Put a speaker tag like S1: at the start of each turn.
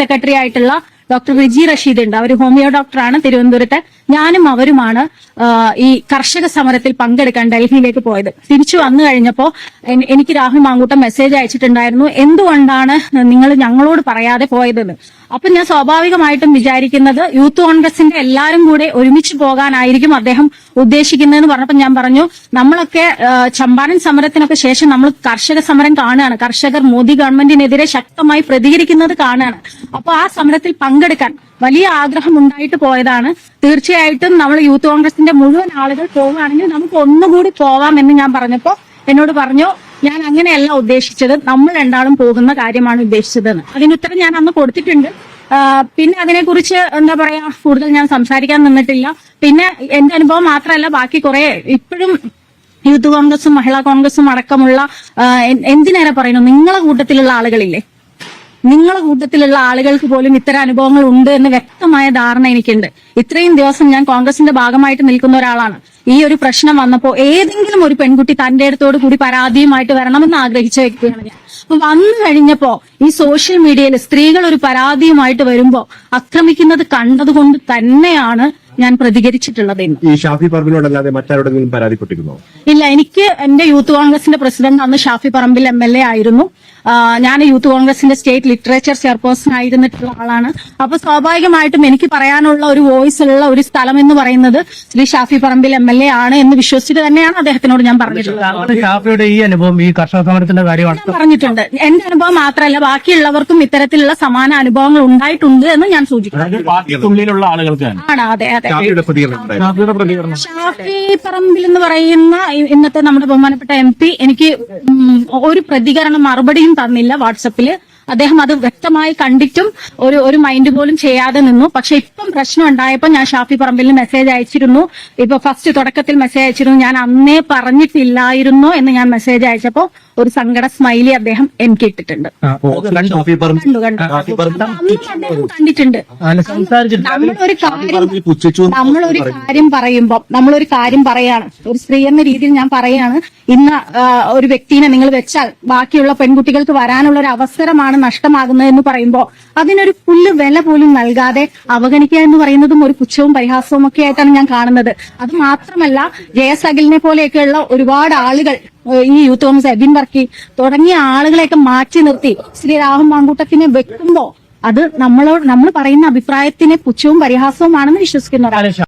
S1: Secretary ആയിട്ടുള്ള doctor Riji Rasheed ഉണ്ട്. അവർ homeo ഡോക്ടറാണ് തിരുവനന്തപുരത്ത്. ഞാനും അവരുമാണ് ഈ കർഷക സമരത്തിൽ പങ്കെടുക്കാൻ ഡൽഹിയിലേക്ക് പോയത്. തിരിച്ചു വന്നു കഴിഞ്ഞപ്പോ എനിക്ക് രാഹുൽ മാങ്കൂട്ടം മെസ്സേജ് അയച്ചിട്ടുണ്ടായിരുന്നു. എന്തുകൊണ്ടാണ് നിങ്ങൾ ഞങ്ങളോട് പറയാതെ പോയതെന്ന്? അപ്പൊ ഞാൻ സ്വാഭാവികമായിട്ടും വിചാരിക്കുന്നത് യൂത്ത് കോൺഗ്രസിന്റെ എല്ലാവരും കൂടെ ഒരുമിച്ച് പോകാനായിരിക്കും അദ്ദേഹം ഉദ്ദേശിക്കുന്നതെന്ന് പറഞ്ഞപ്പോൾ ഞാൻ പറഞ്ഞു നമ്മളൊക്കെ ചമ്പാരൻ സമരത്തിനൊക്കെ ശേഷം നമ്മൾ കർഷക സമരം കാണുകയാണ്. കർഷകർ മോദി ഗവൺമെന്റിനെതിരെ ശക്തമായി പ്രതികരിക്കുന്നത് കാണുകയാണ്. അപ്പൊ ആ സമരത്തിൽ പങ്കെടുക്കാൻ വലിയ ആഗ്രഹം ഉണ്ടായിട്ട് പോയതാണ്. തീർച്ചയായിട്ടും നമ്മൾ യൂത്ത് കോൺഗ്രസിന്റെ മുഴുവൻ ആളുകൾ പോവുകയാണെങ്കിൽ നമുക്ക് ഒന്നുകൂടി പോവാം എന്ന് ഞാൻ പറഞ്ഞപ്പോ എന്നോട് പറഞ്ഞു ഞാൻ അങ്ങനെയല്ല ഉദ്ദേശിച്ചത്. നമ്മൾ രണ്ടാളും പോകുന്ന കാര്യമാണ് ഉദ്ദേശിച്ചതെന്ന്. അതിനുത്തരം ഞാൻ അന്ന് കൊടുത്തിട്ടുണ്ട്. പിന്നെ അതിനെക്കുറിച്ച് എന്താ പറയാ കൂടുതൽ ഞാൻ സംസാരിക്കാൻ നിന്നിട്ടില്ല. പിന്നെ എന്റെ അനുഭവം മാത്രമല്ല ബാക്കി കുറെ ഇപ്പോഴും യൂത്ത് കോൺഗ്രസും മഹിളാ കോൺഗ്രസും അടക്കമുള്ള എന്തിനേറെ പറയുന്നു? നിങ്ങളെ കൂട്ടത്തിലുള്ള ആളുകളില്ലേ? നിങ്ങളെ കൂട്ടത്തിലുള്ള ആളുകൾക്ക് പോലും ഇത്തരം അനുഭവങ്ങൾ ഉണ്ട് എന്ന് വ്യക്തമായ ധാരണ എനിക്കുണ്ട്. ഇത്രയും ദിവസം ഞാൻ കോൺഗ്രസിന്റെ ഭാഗമായിട്ട് നിൽക്കുന്ന ഒരാളാണ്. ഈ ഒരു പ്രശ്നം വന്നപ്പോൾ ഏതെങ്കിലും ഒരു പെൺകുട്ടി തന്റെ അടുത്തോട് കൂടി പരാതിയുമായിട്ട് വരണമെന്ന് ആഗ്രഹിച്ച വ്യക്തിയാണ് ഞാൻ. വന്നു കഴിഞ്ഞപ്പോ ഈ സോഷ്യൽ മീഡിയയിൽ സ്ത്രീകൾ ഒരു പരാതിയുമായിട്ട് വരുമ്പോ ആക്രമിക്കുന്നത് കണ്ടതുകൊണ്ട് തന്നെയാണ് ഞാൻ പ്രതികരിച്ചിട്ടുള്ളത്
S2: ഈ ഷാഫി പറമ്പിനോടല്ലാതെ മറ്റാരോടെങ്കിലും പരാതിപ്പെട്ടിരുന്നോ?
S1: ഇല്ല എനിക്ക് എന്റെ യൂത്ത് കോൺഗ്രസിന്റെ പ്രസിഡന്റ് അന്ന് Shafi Parambil M L A ആയിരുന്നു. ഞാൻ യൂത്ത് കോൺഗ്രസിന്റെ സ്റ്റേറ്റ് ലിറ്ററേച്ചർ ചെയർപേഴ്സൺ ആയിരുന്നിട്ടുള്ള ആളാണ്. അപ്പൊ സ്വാഭാവികമായിട്ടും എനിക്ക് പറയാനുള്ള ഒരു വോയിസ് ഉള്ള ഒരു സ്ഥലം എന്ന് പറയുന്നത് Shri Shafi Parambil M L A ആണ് എന്ന് വിശ്വസിച്ചിട്ട് തന്നെയാണ് അദ്ദേഹത്തിനോട് ഞാൻ പറഞ്ഞിട്ടുള്ളത്.
S3: ഷാഫിയുടെ ഈ അനുഭവം ഈ കർഷക സമരത്തിന്റെ കാര്യമാണ്.
S1: പറഞ്ഞിട്ടുണ്ട്. എന്റെ അനുഭവം മാത്രമല്ല ബാക്കിയുള്ളവർക്കും ഇത്തരത്തിലുള്ള സമാന അനുഭവങ്ങൾ ഉണ്ടായിട്ടുണ്ട് എന്ന് ഞാൻ
S3: തന്നെ.
S1: ആണ് അതെ അതെ.
S2: ഷാഫിയുടെ പ്രതികരണം
S1: ഷാഫി പറമ്പിൽ എന്ന് പറയുന്ന ഇന്നത്തെ നമ്മുടെ ബഹുമാനപ്പെട്ട എം പി എനിക്ക് ഒരു പ്രതികരണം മറുപടിയും തന്നില്ല വാട്സപ്പിൽ. അദ്ദേഹം അത് വ്യക്തമായി കണ്ടിട്ടും ഒരു ഒരു മൈൻഡ് പോലും ചെയ്യാതെ നിന്നു. പക്ഷെ ഇപ്പം പ്രശ്നം ഉണ്ടായപ്പോൾ ഞാൻ ഷാഫി പറമ്പിലിന് മെസ്സേജ് അയച്ചിരുന്നു. ഇപ്പൊ ഫസ്റ്റ് തുടക്കത്തിൽ മെസ്സേജ് അയച്ചിരുന്നു. ഞാൻ അന്നേ പറഞ്ഞിട്ടില്ലായിരുന്നു എന്ന് ഞാൻ മെസ്സേജ് അയച്ചപ്പോ ഒരു സങ്കട സ്മൈലി അദ്ദേഹം എനിക്ക് ഇട്ടിട്ടുണ്ട്. കണ്ടിട്ടുണ്ട്. നമ്മളൊരു കാര്യം നമ്മളൊരു കാര്യം പറയുമ്പോ നമ്മളൊരു കാര്യം പറയാണ്. ഒരു സ്ത്രീ എന്ന രീതിയിൽ ഞാൻ പറയാണ്. ഇന്ന് ഒരു വ്യക്തിനെ നിങ്ങൾ വെച്ചാൽ ബാക്കിയുള്ള പെൺകുട്ടികൾക്ക് വരാനുള്ള ഒരു അവസരമാണ് നഷ്ടമാകുന്നത് എന്ന് പറയുമ്പോൾ അതിനൊരു പുല്ല് വില പോലും നൽകാതെ അവഗണിക്കുക എന്ന് പറയുന്നതും ഒരു പുച്ഛവും പരിഹാസവും ഒക്കെ ആയിട്ടാണ് ഞാൻ കാണുന്നത്. അത് മാത്രമല്ല ജയസഗലിനെ പോലെയൊക്കെയുള്ള ഒരുപാട് ആളുകൾ ഈ യൂത്ത് കോൺഗ്രസ് എബിൻ വർക്കി തുടങ്ങിയ ആളുകളെയൊക്കെ മാറ്റി നിർത്തി ശ്രീ രാഹുൽ മാങ്കൂട്ടത്തിനെ വെക്കുമ്പോ അത് നമ്മളോട് നമ്മൾ പറയുന്ന അഭിപ്രായത്തിന് പുച്ഛവും പരിഹാസവുമാണെന്ന് വിശ്വസിക്കുന്ന